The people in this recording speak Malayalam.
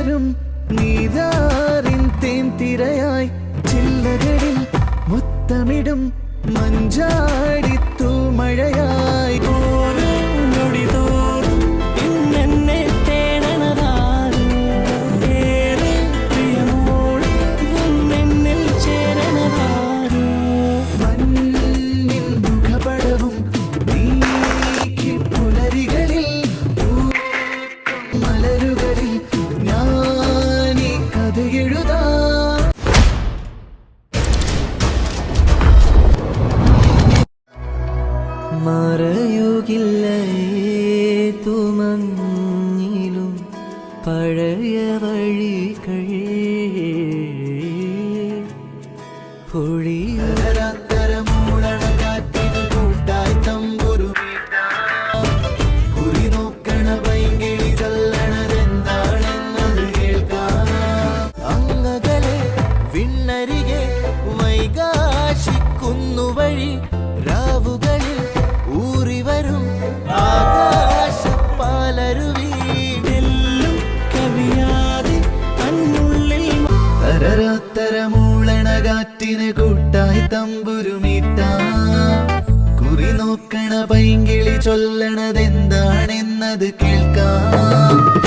വരും നീതാറിൻ തേൻതിരയായി ചില്ലകളിൽ മുത്തമിടും മഞ്ചാടിത്തൂമഴ മറയുകില്ല ഏതുമഞ്ഞിലും പഴയ വഴികൾ പൊഴിയ തരതരമൂളണ കാറ്റിന് കൂട്ടായി തമ്പുരു കുറി നോക്കണ പൈങ്കിളി ചൊല്ലണതെന്താണെന്നത് കേൾക്കാം അങ്ങകലെ വിണ്ണരികെ വൈകാശിക്കുന്നു വഴി തരതരമൂളണ കാറ്റിന് കൂട്ടായി തമ്പുരുമീട്ടാം കുറി നോക്കണ പൈങ്കിളി ചൊല്ലണതെന്താണെന്നത് കേൾക്കാം.